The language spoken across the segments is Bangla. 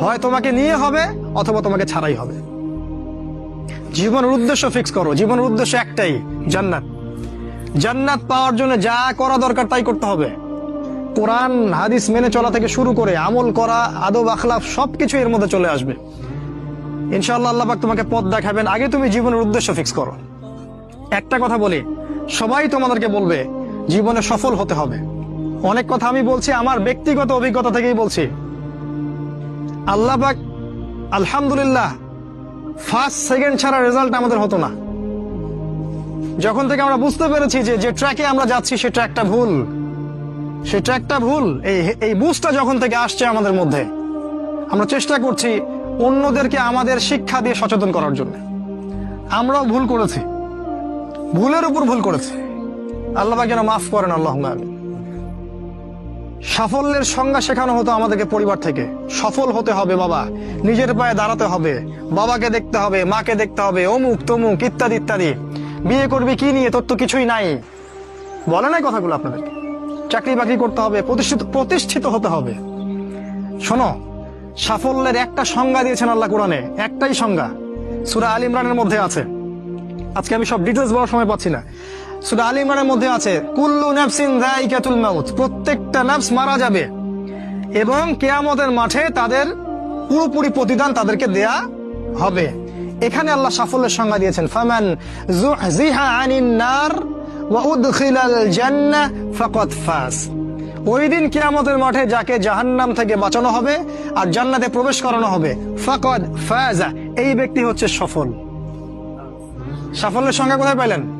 হয় তোমাকে নিয়ে হবে অথবা তোমাকে ছাড়াই হবে। জীবনের উদ্দেশ্য ফিক্স করো। জীবনের উদ্দেশ্য একটাই, জান্নাত। জান্নাত পাওয়ার জন্য যা করা দরকার তাই করতে হবে। কোরআন, হাদিস মেনে চলা থেকে শুরু করে আমল করা, আদব, আখলাফ সবকিছু এর মধ্যে চলে আসবে। ইনশাআল্লাহ আল্লাহ তোমাকে পথ দেখাবেন। আগে তুমি জীবনের উদ্দেশ্য ফিক্স করো। একটা কথা বলি, সবাই তোমাদেরকে বলবে, জীবনে সফল হতে হবে। অনেক কথা আমি বলছি, আমার ব্যক্তিগত অভিজ্ঞতা থেকেই বলছি। আল্লাহ পাক আলহামদুলিল্লাহ ফার্স্ট সেকেন্ড ছাড়া রেজাল্ট আমাদের হতো না। যখন থেকে আমরা বুঝতে পেরেছি যে যে ট্র্যাকে আমরা যাচ্ছি, সে ট্র্যাকটা ভুল। সে ট্র্যাকটা ভুল। এই এই বুঝটা যখন থেকে আসছে আমাদের মধ্যে, আমরা চেষ্টা করছি অন্যদেরকে আমাদের শিক্ষা দিয়ে সচেতন করার জন্য। আমরাও ভুল করেছি। ভুলের উপর ভুল করেছি। আল্লাহ যেন মাফ করেন আল্লাহ সাফল্যের সংজ্ঞা শেখানো হতো আমাদেরকে পরিবার থেকে। সফল হতে হবে বাবা। নিজের পায়ে দাঁড়াতে হবে। বাবাকে দেখতে হবে, মাকে দেখতে হবে, অমুক, তমুক, ইত্যাদি ইত্যাদি। বিয়ে করবি, কি নিয়ে, তোর তো কিছুই নাই। বলে নাই কথাগুলো আপনাদেরকে। চাকরি বাকরি করতে হবে, প্রতিষ্ঠিত প্রতিষ্ঠিত হতে হবে। শোনো, সাফল্যের একটা সংজ্ঞা দিয়েছেন আল্লাহ কোরআনে। একটাই সংজ্ঞা। সুরা আল ইমরানের মধ্যে আছে। আজকে আমি সব ডিটেলস বলার সময় পাচ্ছি না। সুরা আল মধ্যে আছে, কুল্লু নাফসিন যায়িকাতুল মাউত, প্রত্যেকটা নাফস মারা যাবে। এবং কেয়ামতের মাঠে তাদের পুরোপুরি প্রতিদান তাদেরকে দেয়া হবে। এখানে আল্লাহ সাফল্যের সংজ্ঞা দিয়েছেন, ফামান যুহজিহা আনিন নার ওয়া উদখিলাল জান্নাহ ফাকাদ ফাজ। ওই দিন কিয়ামতের মাঠে যাকে জাহান্নাম থেকে বাঁচানো হবে আর জান্নাতে প্রবেশ করানো হবে, ফাকাদ ফাজা। এই ব্যক্তি হচ্ছে সফল। সাফল্যের সংজ্ঞা কোথায় পাইলেন?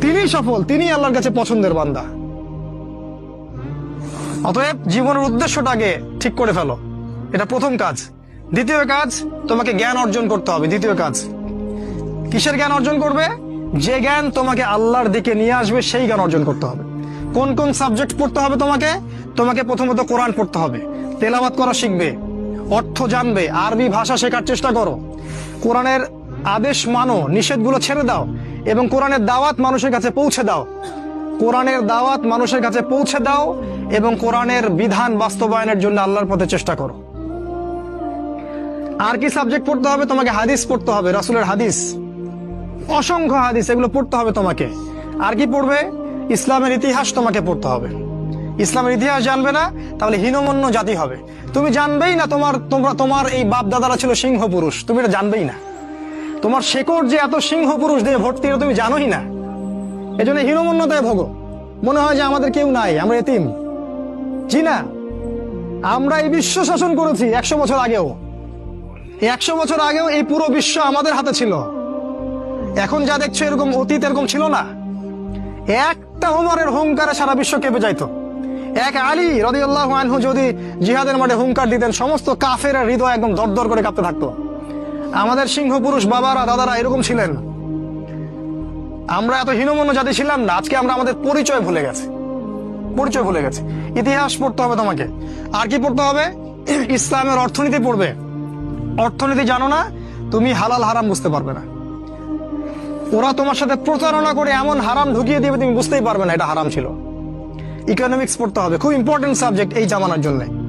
তিনি সফল তিনি আল্লাহর কাছে পছন্দের বান্দা। অতএব জীবনের উদ্দেশ্যটাকে ঠিক করে ফেলো। এটা প্রথম কাজ। দ্বিতীয় কাজ, তোমাকে জ্ঞান অর্জন করতে হবে। দ্বিতীয় কাজ, কিসের জ্ঞান অর্জন করবে? যে জ্ঞান তোমাকে আল্লাহর দিকে নিয়ে আসবে, সেই জ্ঞান অর্জন করতে হবে। কোন কোন সাবজেক্ট পড়তে হবে তোমাকে? তোমাকে প্রথমত কোরআন পড়তে হবে। তেলাওয়াত করা শিখবে। অর্থ জানবে। আরবি ভাষা শেখার চেষ্টা করো। কোরআনের আদেশ মানো, নিষেধগুলো ছেড়ে দাও। এবং কোরআনের দাওয়াত মানুষের কাছে পৌঁছে দাও। কোরআনের দাওয়াত মানুষের কাছে পৌঁছে দাও এবং কোরআনের বিধান বাস্তবায়নের জন্য আল্লাহর পথে চেষ্টা করো। আর কি সাবজেক্ট পড়তে হবে? তোমাকে হাদিস পড়তে হবে, রাসুলের হাদিস। অসংখ্য হাদিস, এগুলো পড়তে হবে তোমাকে। আর কি পড়বে? ইসলামের ইতিহাস তোমাকে পড়তে হবে। ইসলামের ইতিহাস জানবে না, তাহলে হীনমন্য জাতি হবে। তুমি জানবেই না তোমার, তোমরা, তোমার এই বাপ দাদারা ছিল সিংহ পুরুষ তুমি এটা জানবেই না। তোমার শেকড় যে এত সিংহ পুরুষ দিয়ে ভর্তি তুমি জানোই না। এজন্য হীনমন্যতায় ভোগো। মনে হয় যে আমাদের কেউ নাই, আমরা এতিম। জি না আমরা এই বিশ্ব শাসন করেছি একশো বছর আগেও। একশো বছর আগেও এই পুরো বিশ্ব আমাদের হাতে ছিল। এখন যা দেখছ এরকম অতীত এরকম ছিল না। একটা ওমরের হুঙ্কারে সারা বিশ্ব কেঁপে যাইত। এক আলী রদিউল্লাহ আনহু যদি জিহাদের মাঠে হুঙ্কার দিতেন, সমস্ত কাফের হৃদয় একদম দরদর করে কাঁপতে থাকতো। আমাদের সিংহ পুরুষ বাবারা, দাদারা এরকম ছিলেন। আমরা এত হীনমন্য জাতি ছিলাম না, আজকে আমরা আমাদের পরিচয় ভুলে গেছি। পরিচয় ভুলে গেছে। ইতিহাস পড়তে হবে তোমাকে। আর কি পড়তে হবে? ইসলামের অর্থনীতি পড়বে। অর্থনীতি জানো না, তুমি হালাল হারাম বুঝতে পারবে না। ওরা তোমার সাথে প্রতারণা করে এমন হারাম ঢুকিয়ে দিবে, তুমি বুঝতেই পারবে না এটা হারাম ছিল। ইকোনমিক্স পড়তে হবে। খুব ইম্পর্টেন্ট সাবজেক্ট এই জামানার জন্য।